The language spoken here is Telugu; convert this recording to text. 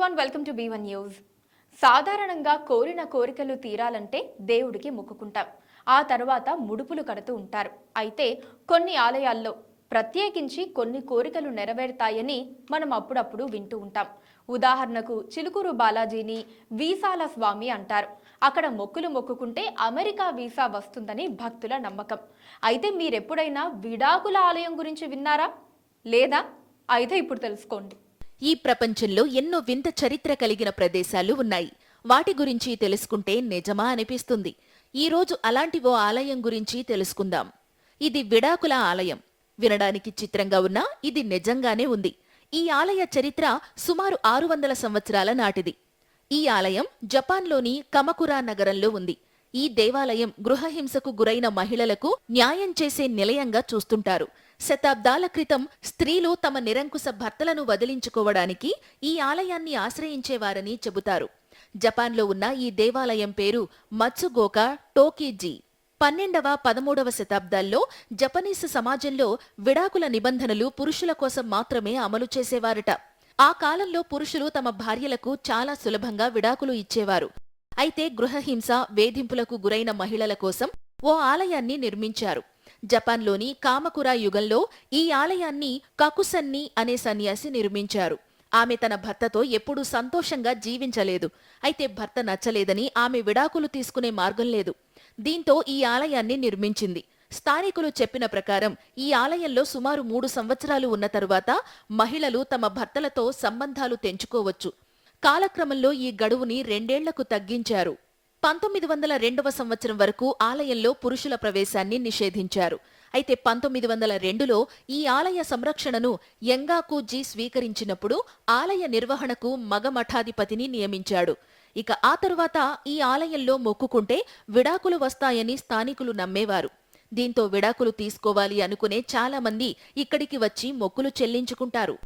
Everyone welcome to B one news. సాధారణంగా కోరిన కోరికలు తీరాలంటే దేవుడికి మొక్కుకుంటాం. ఆ తర్వాత ముడుపులు కడుతూ ఉంటారు. అయితే కొన్ని ఆలయాల్లో ప్రత్యేకించి కొన్ని కోరికలు నెరవేరుతాయని మనం అప్పుడప్పుడు వింటూ ఉంటాం. ఉదాహరణకు చిలుకూరు బాలాజీని వీసాల స్వామి అంటారు. అక్కడ మొక్కులు మొక్కుకుంటే అమెరికా వీసా వస్తుందని భక్తుల నమ్మకం. అయితే మీరెప్పుడైనా విడాకుల ఆలయం గురించి విన్నారా? లేదా? అయితే ఇప్పుడు తెలుసుకోండి. ఈ ప్రపంచంలో ఎన్నో వింత చరిత్ర కలిగిన ప్రదేశాలు ఉన్నాయి. వాటి గురించి తెలుసుకుంటే నిజమా అనిపిస్తుంది. ఈరోజు అలాంటి ఓ ఆలయం గురించి తెలుసుకుందాం. ఇది విడాకుల ఆలయం. వినడానికి చిత్రంగా ఉన్నా ఇది నిజంగానే ఉంది. ఈ ఆలయ చరిత్ర సుమారు ఆరు వందల సంవత్సరాల నాటిది. ఈ ఆలయం జపాన్లోని కమకురా నగరంలో ఉంది. ఈ దేవాలయం గృహహింసకు గురైన మహిళలకు న్యాయం చేసే నిలయంగా చూస్తుంటారు. శతాబ్దాల క్రితం స్త్రీలు తమ నిరంకుశ భర్తలను వదిలించుకోవడానికి ఈ ఆలయాన్ని ఆశ్రయించేవారని చెబుతారు. జపాన్లో ఉన్న ఈ దేవాలయం పేరు మత్సుగోకా టోకీజీ. పన్నెండవ పదమూడవ శతాబ్దాల్లో జపనీస్ సమాజంలో విడాకుల నిబంధనలు పురుషుల కోసం మాత్రమే అమలు చేసేవారట. ఆ కాలంలో పురుషులు తమ భార్యలకు చాలా సులభంగా విడాకులు ఇచ్చేవారు. అయితే గృహహింస వేధింపులకు గురైన మహిళల కోసం ఓ ఆలయాన్ని నిర్మించారు. జపాన్లోని కామకురా యుగంలో ఈ ఆలయాన్ని కకుసన్ని అనే సన్యాసి నిర్మించారు. ఆమె తన భర్తతో ఎప్పుడూ సంతోషంగా జీవించలేదు. అయితే భర్త నచ్చలేదని ఆమె విడాకులు తీసుకునే మార్గం లేదు. దీంతో ఈ ఆలయాన్ని నిర్మించింది. స్థానికులు చెప్పిన ప్రకారం ఈ ఆలయంలో సుమారు మూడు సంవత్సరాలు ఉన్న తరువాత మహిళలు తమ భర్తలతో సంబంధాలు తెంచుకోవచ్చు. కాలక్రమంలో ఈ గడువుని రెండేళ్ళకు తగ్గించారు. పంతొమ్మిది వందల రెండవ సంవత్సరం వరకు ఆలయంలో పురుషుల ప్రవేశాన్ని నిషేధించారు. అయితే పంతొమ్మిది వందల రెండులో ఈ ఆలయ సంరక్షణను ఎంగాకూజీ స్వీకరించినప్పుడు ఆలయ నిర్వహణకు మగ మఠాధిపతిని నియమించాడు. ఇక ఆ తరువాత ఈ ఆలయంలో మొక్కుకుంటే విడాకులు వస్తాయని స్థానికులు నమ్మేవారు. దీంతో విడాకులు తీసుకోవాలి అనుకునే చాలా మంది ఇక్కడికి వచ్చి మొక్కులు చెల్లించుకుంటారు.